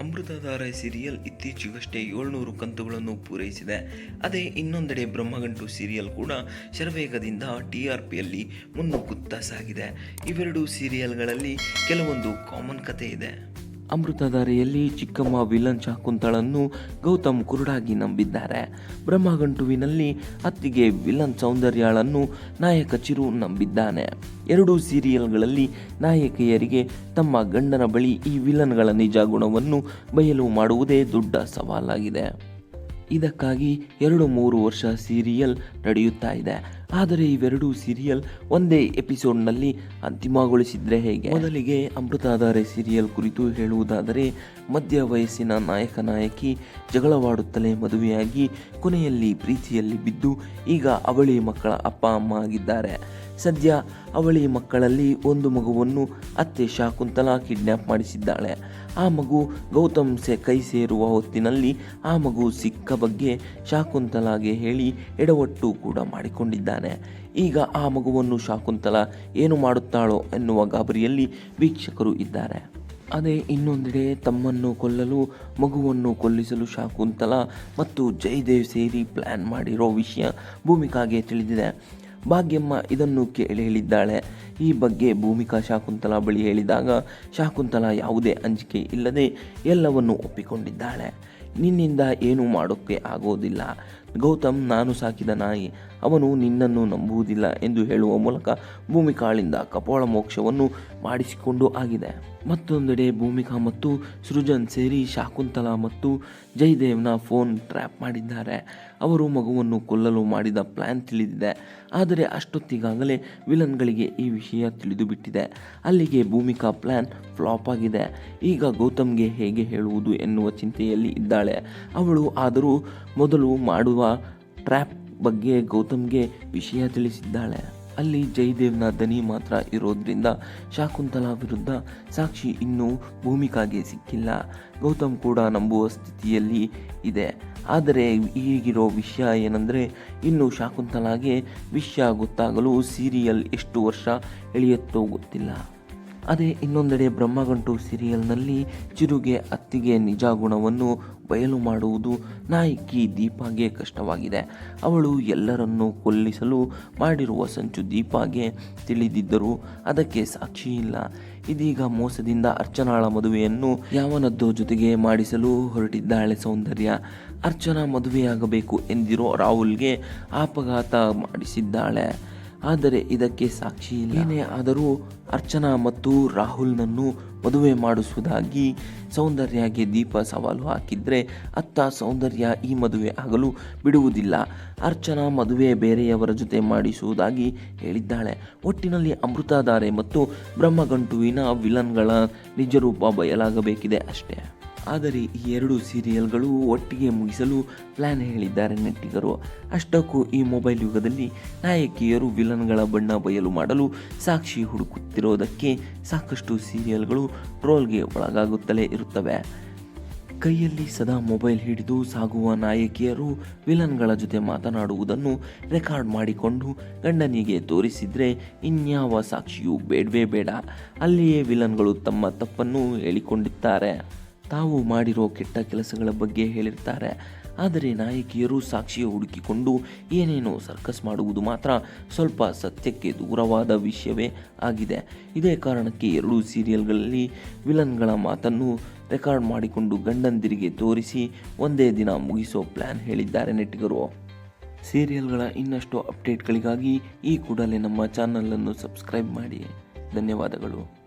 Amruthadhara serial ಇತ್ತೀಚೆಗಷ್ಟೇ ಏಳ್ನೂರು ಕಂತುಗಳನ್ನು ಪೂರೈಸಿದೆ. ಅದೇ ಇನ್ನೊಂದೆಡೆ ಬ್ರಹ್ಮಗಂಟು ಸೀರಿಯಲ್ ಕೂಡ ಶರವೇಗದಿಂದ ಟಿ ಆರ್ ಪಿಯಲ್ಲಿ ಮುನ್ನುಗ್ಗುತ್ತಾ ಸಾಗಿದೆ. ಇವೆರಡು ಸೀರಿಯಲ್ಗಳಲ್ಲಿ ಕೆಲವೊಂದು ಕಾಮನ್ ಕಥೆ ಇದೆ. ಅಮೃತಧಾರೆಯಲ್ಲಿ ಚಿಕ್ಕಮ್ಮ ವಿಲನ್ ಶಾಕುಂತಳನ್ನು ಗೌತಮ್ ಕುರುಡಾಗಿ ನಂಬಿದ್ದಾರೆ. ಬ್ರಹ್ಮಗಂಟುವಿನಲ್ಲಿ ಅತ್ತಿಗೆ ವಿಲನ್ ಸೌಂದರ್ಯಾಳನ್ನು ನಾಯಕ ಚಿರು ನಂಬಿದ್ದಾನೆ. ಎರಡೂ ಸೀರಿಯಲ್ಗಳಲ್ಲಿ ನಾಯಕಿಯರಿಗೆ ತಮ್ಮ ಗಂಡನ ಬಳಿ ಈ ವಿಲನ್ಗಳ ನಿಜ ಗುಣವನ್ನು ಬಯಲು ಮಾಡುವುದೇ ದೊಡ್ಡ ಸವಾಲಾಗಿದೆ. ಇದಕ್ಕಾಗಿ ಎರಡು ಮೂರು ವರ್ಷ ಸೀರಿಯಲ್ ನಡೆಯುತ್ತಾ ಇದೆ. ಆದರೆ ಇವೆರಡೂ ಸೀರಿಯಲ್ ಒಂದೇ ಎಪಿಸೋಡ್ನಲ್ಲಿ ಅಂತಿಮಗೊಳಿಸಿದ್ರೆ ಹೇಗೆ? ಮೊದಲಿಗೆ ಅಮೃತಾಧಾರೆ ಸೀರಿಯಲ್ ಕುರಿತು ಹೇಳುವುದಾದರೆ, ಮಧ್ಯ ವಯಸ್ಸಿನ ನಾಯಕ ನಾಯಕಿ ಜಗಳವಾಡುತ್ತಲೇ ಮದುವೆಯಾಗಿ ಕೊನೆಯಲ್ಲಿ ಪ್ರೀತಿಯಲ್ಲಿ ಬಿದ್ದು ಈಗ ಅವಳಿ ಮಕ್ಕಳ ಅಪ್ಪ, ಅಮ್ಮ ಆಗಿದ್ದಾರೆ. ಸದ್ಯ ಅವಳಿ ಮಕ್ಕಳಲ್ಲಿ ಒಂದು ಮಗುವನ್ನು ಅತ್ತೆ ಶಾಕುಂತಲಾ ಕಿಡ್ನ್ಯಾಪ್ ಮಾಡಿಸಿದ್ದಾಳೆ. ಆ ಮಗು ಗೌತಮ್ ಸೆ ಕೈ ಸೇರುವ ಹೊತ್ತಿನಲ್ಲಿ ಆ ಮಗು ಸಿಕ್ಕ ಬಗ್ಗೆ ಶಾಕುಂತಲಾಗೆ ಹೇಳಿ ಎಡವಟ್ಟು ಕೂಡ ಮಾಡಿಕೊಂಡಿದ್ದಾನೆ. ಈಗ ಆ ಮಗುವನ್ನು ಶಾಕುಂತಲ ಏನು ಮಾಡುತ್ತಾಳೋ ಎನ್ನುವ ಗಾಬರಿಯಲ್ಲಿ ವೀಕ್ಷಕರು ಇದ್ದಾರೆ. ಅದೇ ಇನ್ನೊಂದೆಡೆ ತಮ್ಮನ್ನು ಕೊಲ್ಲಲು, ಮಗುವನ್ನು ಕೊಲ್ಲಿಸಲು ಶಾಕುಂತಲ ಮತ್ತು ಜಯದೇವ್ ಸೇರಿ ಪ್ಲ್ಯಾನ್ ಮಾಡಿರೋ ವಿಷಯ ಭೂಮಿಕಾಗೆ ತಿಳಿದಿದೆ. ಭಾಗ್ಯಮ್ಮ ಇದನ್ನು ಕೇಳಿ ಹೇಳಿದ್ದಾಳೆ. ಈ ಬಗ್ಗೆ ಭೂಮಿಕಾ ಶಾಕುಂತಲಾ ಬಳಿ ಹೇಳಿದಾಗ, ಶಾಕುಂತಲಾ ಯಾವುದೇ ಅಂಜಿಕೆ ಇಲ್ಲದೆ ಎಲ್ಲವನ್ನು ಒಪ್ಪಿಕೊಂಡಿದ್ದಾಳೆ. ನಿನ್ನಿಂದ ಏನೂ ಮಾಡೋಕ್ಕೆ ಆಗೋದಿಲ್ಲ. ಗೌತಮ್, ನಾನು ಸಾಕಿದ ನಾಯಿ, ಅವನು ನಿನ್ನನ್ನು ನಂಬುವುದಿಲ್ಲ ಎಂದು ಹೇಳುವ ಮೂಲಕ ಭೂಮಿಕಾಳಿಂದ ಕಪೋಳ ಮೋಕ್ಷವನ್ನು ಮಾಡಿಸಿಕೊಂಡು ಆಗಿದೆ. ಮತ್ತೊಂದೆಡೆ ಭೂಮಿಕಾ ಮತ್ತು ಸೃಜನ್ ಸೇರಿ ಶಾಕುಂತಲಾ ಮತ್ತು ಜಯದೇವ್ನ ಫೋನ್ ಟ್ರ್ಯಾಪ್ ಮಾಡಿದ್ದಾರೆ. ಅವರು ಮಗುವನ್ನು ಕೊಲ್ಲಲು ಮಾಡಿದ ಪ್ಲ್ಯಾನ್ ತಿಳಿದಿದೆ. ಆದರೆ ಅಷ್ಟೊತ್ತಿಗಾಗಲೇ ವಿಲನ್ಗಳಿಗೆ ಈ ವಿಷಯ ತಿಳಿದು ಬಿಟ್ಟಿದೆ ಅಲ್ಲಿಗೆ ಭೂಮಿಕಾ ಪ್ಲ್ಯಾನ್ ಫ್ಲಾಪ್ ಆಗಿದೆ. ಈಗ ಗೌತಮ್ಗೆ ಹೇಗೆ ಹೇಳುವುದು ಎನ್ನುವ ಚಿಂತೆಯಲ್ಲಿ ಇದ್ದಾಳೆ. ಅವಳು ಆದರೂ ಮೊದಲು ಮಾಡುವ ಟ್ರ್ಯಾಪ್ ಬಗ್ಗೆ ಗೌತಮ್ಗೆ ವಿಷಯ ತಿಳಿಸಿದ್ದಾಳೆ. ಅಲ್ಲಿ ಜಯದೇವ್ನ ದನಿ ಮಾತ್ರ ಇರೋದ್ರಿಂದ ಶಾಕುಂತಲಾ ವಿರುದ್ಧ ಸಾಕ್ಷಿ ಇನ್ನೂ ಭೂಮಿಕಾಗೆ ಸಿಕ್ಕಿಲ್ಲ. ಗೌತಮ್ ಕೂಡ ನಂಬುವ ಸ್ಥಿತಿಯಲ್ಲಿ ಇದೆ. ಆದರೆ ಈಗಿರೋ ವಿಷಯ ಏನಂದರೆ, ಇನ್ನು ಶಾಕುಂತಲಾಗೆ ವಿಷಯ ಗೊತ್ತಾಗಲು ಸೀರಿಯಲ್ ಎಷ್ಟು ವರ್ಷ ಎಳೆಯುತ್ತೋ ಗೊತ್ತಿಲ್ಲ. ಅದೇ ಇನ್ನೊಂದೆಡೆ ಬ್ರಹ್ಮಗಂಟು ಸೀರಿಯಲ್ನಲ್ಲಿ ಚಿರುಗೆ ಅತ್ತಿಗೆ ನಿಜ ಗುಣವನ್ನು ಬಯಲು ಮಾಡುವುದು ನಾಯಕಿ ದೀಪಾಗೆ ಕಷ್ಟವಾಗಿದೆ. ಅವಳು ಎಲ್ಲರನ್ನೂ ಕೊಲ್ಲಿಸಲು ಮಾಡಿರುವ ಸಂಚು ದೀಪಾಗೆ ತಿಳಿದಿದ್ದರೂ ಅದಕ್ಕೆ ಸಾಕ್ಷಿ ಇಲ್ಲ. ಇದೀಗ ಮೋಸದಿಂದ ಅರ್ಚನಾಳ ಮದುವೆಯನ್ನು ಯಾವನದ್ದೋ ಜೊತೆಗೆ ಮಾಡಿಸಲು ಹೊರಟಿದ್ದಾಳೆ ಸೌಂದರ್ಯ. ಅರ್ಚನಾ ಮದುವೆಯಾಗಬೇಕು ಎಂದಿರೋ ರಾಹುಲ್ಗೆ ಅಪಘಾತ ಮಾಡಿಸಿದ್ದಾಳೆ. ಆದರೆ ಇದಕ್ಕೆ ಸಾಕ್ಷಿ ಏನೇ ಆದರೂ ಅರ್ಚನಾ ಮತ್ತು ರಾಹುಲ್ನನ್ನು ಮದುವೆ ಮಾಡಿಸುವುದಾಗಿ ಸೌಂದರ್ಯಗೆ ದೀಪ ಸವಾಲು ಹಾಕಿದ್ರೆ ಅತ್ತ ಸೌಂದರ್ಯ ಈ ಮದುವೆ ಆಗಲು ಬಿಡುವುದಿಲ್ಲ. ಅರ್ಚನಾ ಮದುವೆ ಬೇರೆಯವರ ಜೊತೆ ಮಾಡಿಸುವುದಾಗಿ ಹೇಳಿದ್ದಾಳೆ. ಒಟ್ಟಿನಲ್ಲಿ ಅಮೃತಾಧಾರೆ ಮತ್ತು ಬ್ರಹ್ಮಗಂಟುವಿನ ವಿಲನ್ಗಳ ನಿಜರೂಪ ಬಯಲಾಗಬೇಕಿದೆ ಅಷ್ಟೇ. ಆದರೆ ಈ ಎರಡು ಸೀರಿಯಲ್ಗಳು ಒಟ್ಟಿಗೆ ಮುಗಿಸಲು ಪ್ಲ್ಯಾನ್ ಹೇಳಿದ್ದಾರೆ ನೆಟ್ಟಿಗರು. ಅಷ್ಟಕ್ಕೂ ಈ ಮೊಬೈಲ್ ಯುಗದಲ್ಲಿ ನಾಯಕಿಯರು ವಿಲನ್ಗಳ ಬಣ್ಣ ಬಯಲು ಮಾಡಲು ಸಾಕ್ಷಿ ಹುಡುಕುತ್ತಿರೋದಕ್ಕೆ ಸಾಕಷ್ಟು ಸೀರಿಯಲ್ಗಳು ಟ್ರೋಲ್ಗೆ ಒಳಗಾಗುತ್ತಲೇ ಇರುತ್ತವೆ. ಕೈಯಲ್ಲಿ ಸದಾ ಮೊಬೈಲ್ ಹಿಡಿದು ಸಾಗುವ ನಾಯಕಿಯರು ವಿಲನ್ಗಳ ಜೊತೆ ಮಾತನಾಡುವುದನ್ನು ರೆಕಾರ್ಡ್ ಮಾಡಿಕೊಂಡು ಗಂಡನಿಗೆ ತೋರಿಸಿದರೆ ಇನ್ಯಾವ ಸಾಕ್ಷಿಯೂ ಬೇಡವೇ ಬೇಡ. ಅಲ್ಲಿಯೇ ವಿಲನ್ಗಳು ತಮ್ಮ ತಪ್ಪನ್ನು ಹೇಳಿಕೊಂಡಿದ್ದಾರೆ. ತಾವು ಮಾಡಿರೋ ಕೆಟ್ಟ ಕೆಲಸಗಳ ಬಗ್ಗೆ ಹೇಳಿರ್ತಾರೆ. ಆದರೆ ನಾಯಕಿಯರು ಸಾಕ್ಷಿಯ ಹುಡುಕಿಕೊಂಡು ಏನೇನೋ ಸರ್ಕಸ್ ಮಾಡುವುದು ಮಾತ್ರ ಸ್ವಲ್ಪ ಸತ್ಯಕ್ಕೆ ದೂರವಾದ ವಿಷಯವೇ ಆಗಿದೆ. ಇದೇ ಕಾರಣಕ್ಕೆ ಎರಡೂ ಸೀರಿಯಲ್ಗಳಲ್ಲಿ ವಿಲನ್ಗಳ ಮಾತನ್ನು ರೆಕಾರ್ಡ್ ಮಾಡಿಕೊಂಡು ಗಂಡಂದಿರಿಗೆ ತೋರಿಸಿ ಒಂದೇ ದಿನ ಮುಗಿಸೋ ಪ್ಲ್ಯಾನ್ ಹೇಳಿದ್ದಾರೆ ನೆಟ್ಟಿಗರು. ಸೀರಿಯಲ್ಗಳ ಇನ್ನಷ್ಟು ಅಪ್ಡೇಟ್ಗಳಿಗಾಗಿ ಈ ಕೂಡಲೇ ನಮ್ಮ ಚಾನಲನ್ನು ಸಬ್ಸ್ಕ್ರೈಬ್ ಮಾಡಿ. ಧನ್ಯವಾದಗಳು.